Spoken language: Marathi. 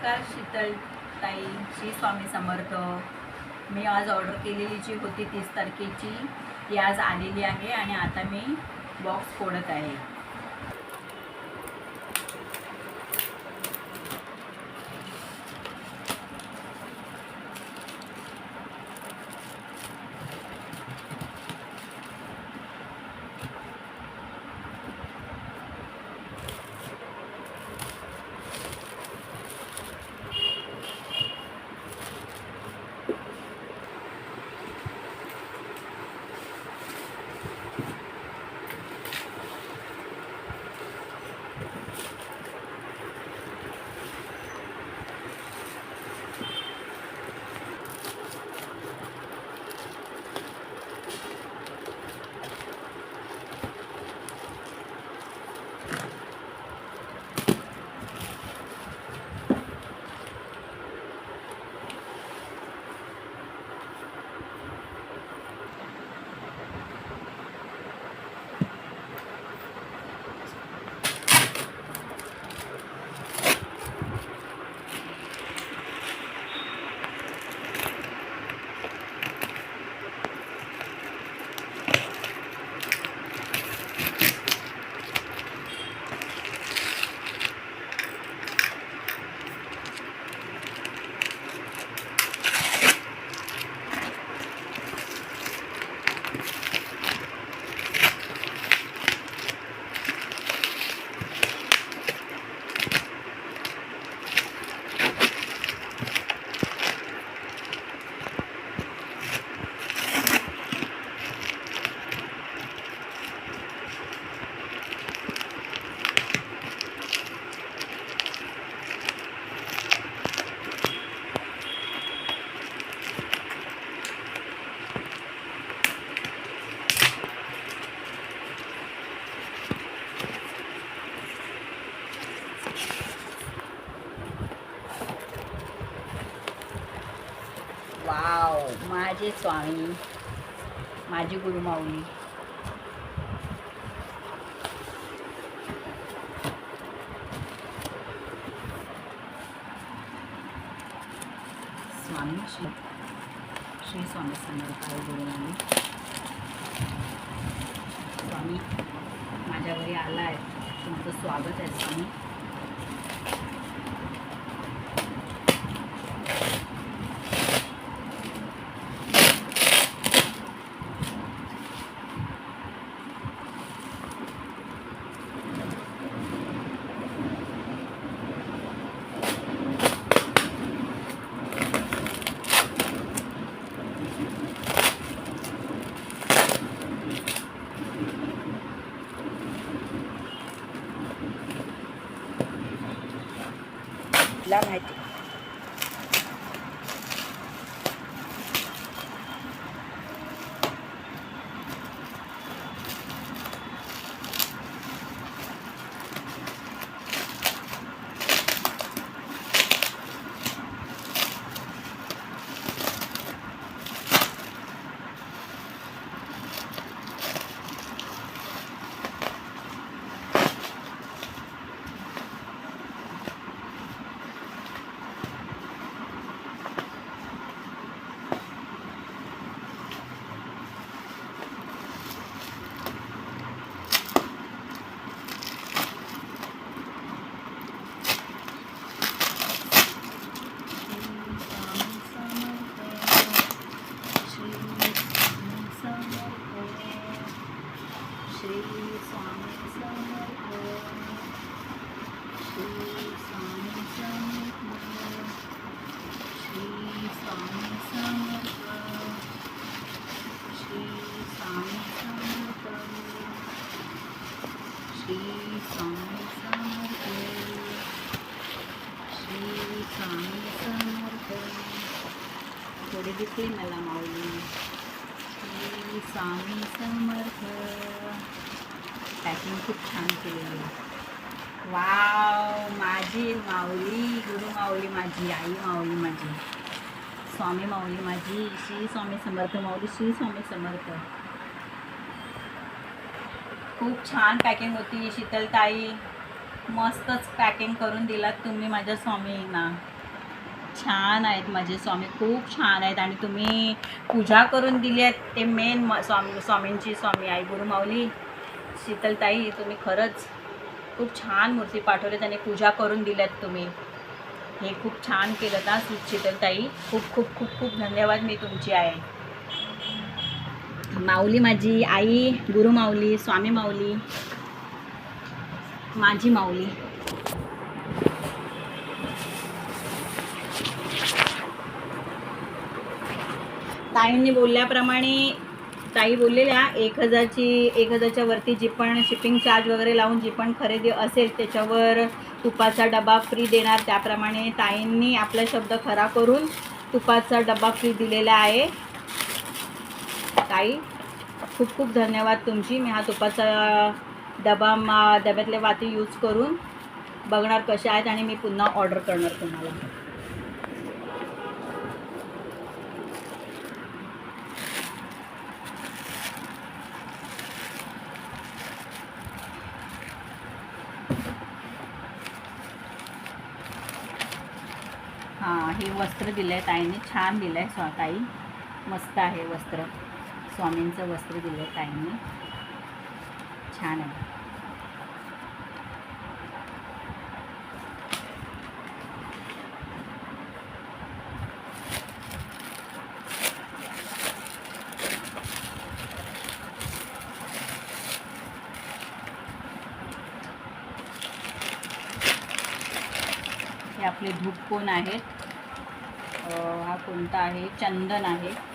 नमस्कार शीतल ताई श्री स्वामी समर्थ. मी आज ऑर्डर केलेली जी होती तीस तारखेची ती आज आलेली आहे आणि आता मी बॉक्स फोडत आहे. माझे स्वामी माझी गुरुमाऊली. स्वामी श्री श्री स्वामी समर्थ आहे गुरुमाऊली. स्वामी माझ्या घरी आला आहे तुमचं स्वागत आहे स्वामी. माहिती श्री स्वामी समर्थ श्री स्वामी समर्थ श्री स्वामी समर्थ श्री स्वामी समर्थ श्री स्वामी समर्थ श्री स्वामी समर्थ थोडी दिसली मला माऊली श्री स्वामी समर्थ. पॅकिंग खूप छान केलेली वाव माझी माऊली गुरु माऊली माझी आई माऊली माझी. स्वामी माऊली माझी श्री स्वामी समर्थ माऊली श्री स्वामी समर्थ. खूप छान पॅकिंग होती शीतलताई. मस्तच पॅकिंग करून दिलात तुम्ही माझ्या स्वामींना. छान आहेत माझे स्वामी खूप छान आहेत आणि तुम्ही पूजा करून दिली आहेत ते मेन म स्वामी स्वामींची स्वामी आई गुरुमाऊली शीतलताई तुम्ही खरंच खूप छान मूर्ती पाठवल्यात आणि पूजा करून दिल्यात तुम्ही. हे खूप छान केलं ना शीतलताई खूप खूप खूप खूप धन्यवाद मी तुमची आहे. माऊली माझी आई गुरु माऊली स्वामी माऊली माझी माऊली. ताईंनी बोलल्याप्रमाणे ताई बोललेल्या एक हजारची एक हजारच्या वरती जी पण शिपिंग चार्ज वगैरे लावून जी पण खरेदी असेल त्याच्यावर तुपाचा डबा फ्री देणार. त्याप्रमाणे ताईंनी आपला शब्द खरा करून तुपाचा डबा फ्री दिलेला आहे. ताई खूप खूप धन्यवाद तुमची. मी हा तुपाचा डबा मा डब्यातले वाती यूज करून बघणार कसे आहेत आणि मी पुन्हा ऑर्डर करणार तुम्हाला. हे वस्त्र दिलं आहे ताईने छान दिलं आहे स्वा ताई. मस्त आहे वस्त्र. स्वामींचं वस्त्र दिलं आहे ताईने. छान आहे. हे आपले धूप कोण आहेत? हा कोणता आहे? चंदन आहे.